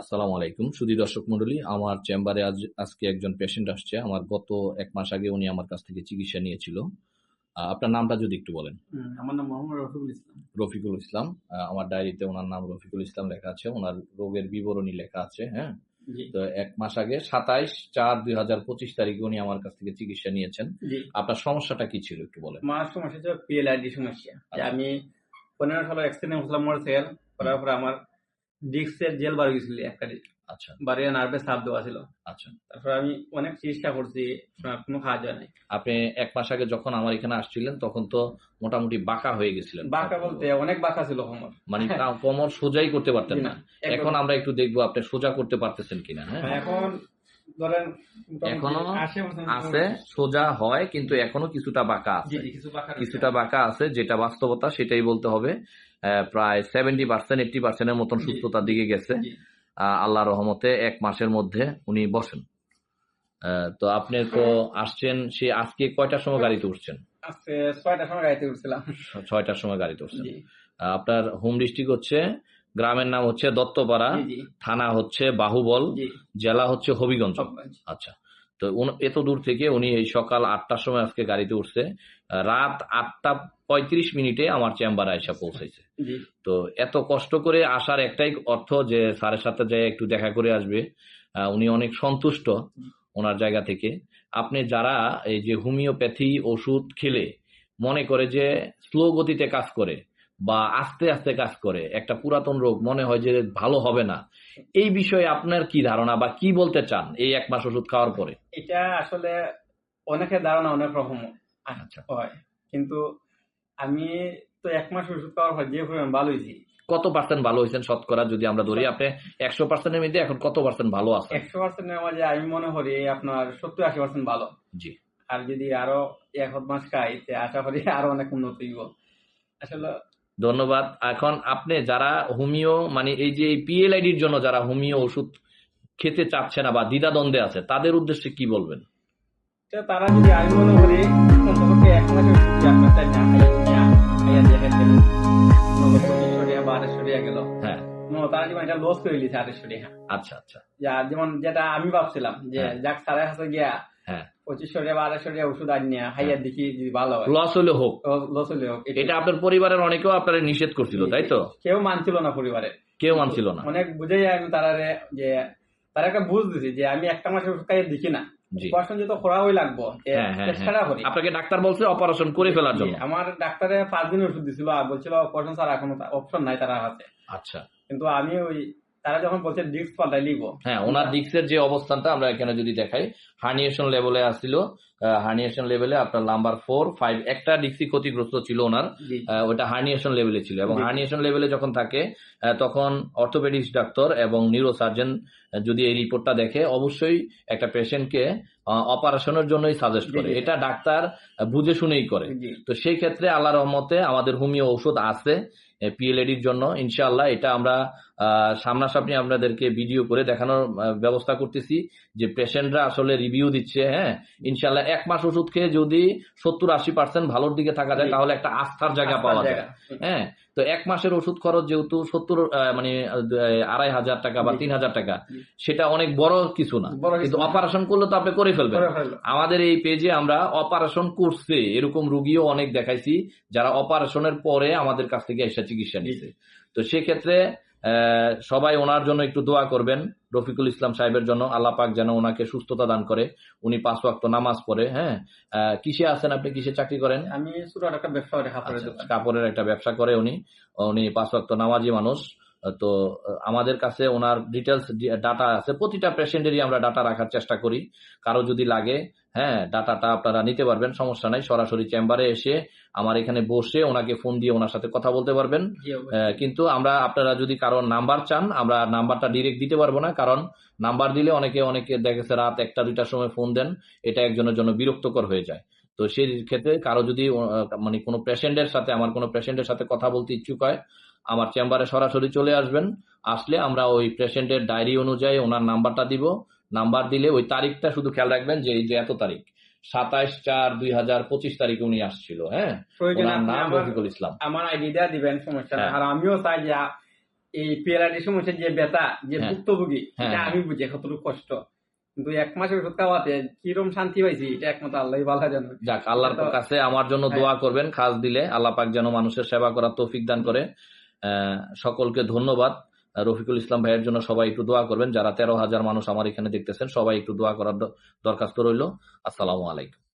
আসসালামু আলাইকুম। সুধী দর্শক মন্ডলী আমার চেম্বারে আজ আজকে একজন পেশেন্ট আসছে। আমার গত এক মাস আগে উনি আমার কাছ থেকে চিকিৎসা নিয়েছিল। আপনার নামটা যদি একটু বলেন। আমার নাম মোহাম্মদ রফিকুল ইসলাম। রফিকুল ইসলাম। আমার ডায়েরিতে ওনার নাম রফিকুল ইসলাম লেখা আছে। ওনার রোগের বিবরণী লেখা আছে হ্যাঁ? তো এক মাস আগে সাতাইশ চার দুই হাজার পঁচিশ তারিখে উনি আমার কাছ থেকে চিকিৎসা নিয়েছেন। আপনার সমস্যাটা কি ছিল একটু বলেন। আমার সমস্যা ছিল পিএলআইডি সমস্যা। যে আমি পনেরো সালে অ্যাক্সিডেন্ট হয়েছিলাম মোটরসাইকেল করার পরে আমার ডিস্কের জেল বার হয়েছিল একটা আচ্ছা। বাড়িয়ে নার্ভে চাপ দেওয়া ছিল। আচ্ছা। তারপর আমি অনেক চেষ্টা করছি কোনো কাজ সাহায্য নাই। আপনি এক মাস আগে যখন আমার এখানে আসছিলেন তখন তো মোটামুটি বাঁকা হয়ে গেছিলেন। বাঁকা বলতে অনেক বাঁকা ছিল কোমর। মানে কোমর সোজাই করতে পারতেন না না, এখন আমরা একটু দেখব আপনি সোজা করতে পারতেছেন কিনা হ্যাঁ এখন ধরেন এখনও আছে সোজা হয় কিন্তু এখনও কিছুটা বাঁকা আছে। কিছুটা বাঁকা আছে যেটা বাস্তবতা সেটাই বলতে হবে। প্রায় সেভেন্টি পার্সেন্ট এইটটি পার্সেন্টের মতন সুস্থতার দিকে গেছে। আল্লাহ রহমতে এক মাসের মধ্যে উনি বসেন। আহ, তো আপনি তো আসছেন সে আজকে কয়টার সময় গাড়িতে উঠছেন? ছয়টার সময় গাড়িতে উঠছিলাম। ছয়টার সময় গাড়িতে উঠছেন। আপনার হোম ডিস্ট্রিক্ট হচ্ছে গ্রামের নাম হচ্ছে দত্তপাড়া থানা হচ্ছে বাহুবল জেলা হচ্ছে হবিগঞ্জ। আচ্ছা। তো এত দূর থেকে উনি এই সকাল আটটার সময় আজকে গাড়িতে উঠছে রাত আটটা পঁয়ত্রিশ মিনিটে আমার চেম্বারে এসে পৌঁছেছে তো এত কষ্ট করে আসার একটাই অর্থ যে স্যারের সাথে যে একটু দেখা করে আসবে উনি অনেক সন্তুষ্ট ওনার জায়গা থেকে। আপনি যারা এই যে হোমিওপ্যাথি ওষুধ খেলে মনে করে যে স্লো গতিতে কাজ করে বা আস্তে আস্তে কাজ করে একটা পুরাতন রোগ মনে হয় যে ভালো হবে না। এই বিষয়ে আপনার কি ধারণা বা কি বলতে চান এই এক মাস ওষুধ খাওয়ার পরে? এটা আসলে অনেকের ধারণা অনেক রকম আচ্ছা। হয় কিন্তু আমি তো এক মাস ওষুধ খাওয়ার পর যে পরিমাণ ভালো হয়েছি। কত পার্সেন্ট ভালো হয়েছেন শতকরা যদি আমরা ধরি? আপনি একশো পার্সেন্টের মধ্যে এখন কত পার্সেন্ট ভালো আছে একশো পার্সেন্টের মাঝে আমি মনে করি আপনার সত্তর আশি পার্সেন্ট ভালো। জি। আর যদি আরও এক মাস খাই আশা করি আরও অনেক উন্নত হইব। আসলে ধন্যবাদ। এখন আপনি যারা হোমিও মানে এই যে পিএলআইডির জন্য যারা হোমিও ওষুধ খেতে চাচ্ছে না বা দ্বিধাদ্বন্দ্বে আছে তাদের উদ্দেশ্যে কি বলবেন? তারা যদি আমি মনে করি অন্তত এক মাসের ওষুধ আপনার তাই না? বা আড়াইশো গেল। হ্যাঁ। তারা যেমন এটা লস করে দিয়েছে আড়াইশো টাকা। আচ্ছা আচ্ছা। যেমন যেটা আমি ভাবছিলাম যে হ্যাঁ। যাক সাড়ে হাজার গিয়া হ্যাঁ। পঁচিশশো টাকা বা আড়াইশো টাকা ওষুধ খাইয়া দেখি যদি ভালো হয়। লস হলে হোক। লস হলে হোক এটা- আপনার পরিবারের অনেকেও আপনারা নিষেধ করছিল তাই তো? কেউ মানছিল না পরিবারে। কেউ মানছিল না। অনেক বুঝাই আমি তারারে যে তারা একটা বুঝ দিছি যে আমি একটা মাসের ওষুধ খাইয়ে দেখি না। অপারেশন যেহেতু লাগবো হ্যাঁ হ্যাঁ হ্যাঁ। আপনাকে ডাক্তার বলছে অপারেশন করে ফেলার জন্য। আমার ডাক্তারে পাঁচ দিন ওষুধ দিছিল আর বলছিল অপারেশন ছাড়া কোনো অপশন নাই তার হাতে আচ্ছা। কিন্তু আমি ওই তারা যখন বলছে ডিস্ক পাল্টাই লিখব। হ্যাঁ ওনার ডিক্সের যে অবস্থানটা আমরা এখানে যদি দেখাই হার্নিয়েশন লেভেলে আসছিল হার্নিয়েশন লেভেলে আপনার নাম্বার ফোর ফাইভ একটা ডিক্সি ক্ষতিগ্রস্ত ছিল ওনার ওটা হার্নিয়েশন লেভেলে ছিল এবং হার্নিয়েশন লেভেলে যখন থাকে তখন অর্থোপেডিক্স ডাক্তার এবং নিউরো সার্জন যদি এই রিপোর্টটা দেখে অবশ্যই একটা পেশেন্টকে অপারেশনের জন্যই সাজেস্ট করে। এটা ডাক্তার বুঝে শুনেই করে। তো সেই ক্ষেত্রে আল্লাহ রহমতে আমাদের হোমিও ওষুধ আছে পিএলএডির জন্য। ইনশাআল্লাহ এটা আমরা সামনাসামনি আপনাদেরকে ভিডিও করে দেখানোর ব্যবস্থা করতেছি যে পেশেন্টরা আসলে রিভিউ দিচ্ছে হ্যাঁ। ইনশাআল্লাহ এক মাস ওষুধ খেয়ে যদি সত্তর আশি পার্সেন্ট ভালোর দিকে থাকা যায় তাহলে একটা আস্থার জায়গা পাওয়া যায়। হ্যাঁ। তো এক মাসের ওষুধ খরচ যেহেতু সত্তর মানে আড়াই হাজার টাকা বা তিন হাজার টাকা সেটা অনেক বড় কিছু না। কিন্তু অপারেশন করলে তো আপনি করে করে ফেলল। আমাদের এই পেজে আমরা অপারেশন করছে। এরকম রুগীও অনেক দেখাইছি যারা অপারেশনের পরে আমাদের কাছ থেকে এসে চিকিৎসা নিচ্ছে তো সেক্ষেত্রে সবাই ওনার জন্য একটু দোয়া করবেন রফিকুল ইসলাম সাহেবের জন্য। আল্লাহ পাক যেন ওনাকে সুস্থতা দান করে। উনি পাঁচ ওয়াক্ত নামাজ পড়ে হ্যাঁ। কিসে আছেন আপনি? কিসে চাকরি করেন? আমি একটা ব্যবসা আচ্ছা, কাপড়ের একটা ব্যবসা করে উনি। উনি পাঁচ ওয়াক্ত নামাজি মানুষ। তো আমাদের কাছে ওনার ডিটেলস ডাটা আছে। প্রতিটা পেশেন্টেরই আমরা ডাটা রাখার চেষ্টা করি। কারও যদি লাগে হ্যাঁ ডাটাটা আপনারা নিতে পারবেন সমস্যা নাই। সরাসরি চেম্বারে এসে আমার এখানে বসে ওনাকে ফোন দিয়ে ওনার সাথে কথা বলতে পারবেন। কিন্তু আমরা আপনারা যদি কারও নাম্বার চান আমরা নাম্বারটা ডিরেক্ট দিতে পারব না। কারণ নাম্বার দিলে অনেকে অনেকে দেখেছে রাত একটা দুইটার সময় ফোন দেন। এটা একজনের জন্য বিরক্তকর হয়ে যায়। তো সেই ক্ষেত্রে কারও যদি মানে কোনো পেশেন্টের সাথে আমার কোনো পেশেন্টের সাথে কথা বলতে ইচ্ছুক হয় আমার চেম্বারে সরাসরি চলে আসবেন। আসলে আমরা ওই পেশেন্টের ডায়েরি অনুযায়ী ওনার নাম্বারটা দিব। নাম্বার দিলে ওই তারিখটা শুধু খেয়াল রাখবেন যে এই যে এত তারিখ। সাতাশ চার দুই হাজার পঁচিশ তারিখে উনি আসছিল হ্যাঁ? নাম রফিকুল ইসলাম। আমার আইডিয়া দিবেন সমস্যা হ্যাঁ। আর আমিও চাই যে এই পিএলআইডি সমস্যা যে ব্যথা যে হ্যাঁ। ভুক্তভোগী হ্যাঁ। আমি বুঝি কতটুকু কষ্ট। কিন্তু এক মাসের ওষুধ খাওয়াতে কিরম শান্তি পাইছি এটা একমাত্র আল্লাহ ভালো জানে। যাক আল্লাহর কাছে আমার জন্য হ্যাঁ। দোয়া করবেন খাস দিলে আল্লাহ পাক যেন মানুষের সেবা করার তৌফিক দান করে। সকলকে ধন্যবাদ। রফিকুল ইসলাম ভাইয়ের জন্য সবাই একটু দোয়া করবেন যারা তেরো হাজার মানুষ আমার এখানে দেখতেছেন সবাই একটু দোয়া করার দরখাস্ত রইল। আসসালামু আলাইকুম।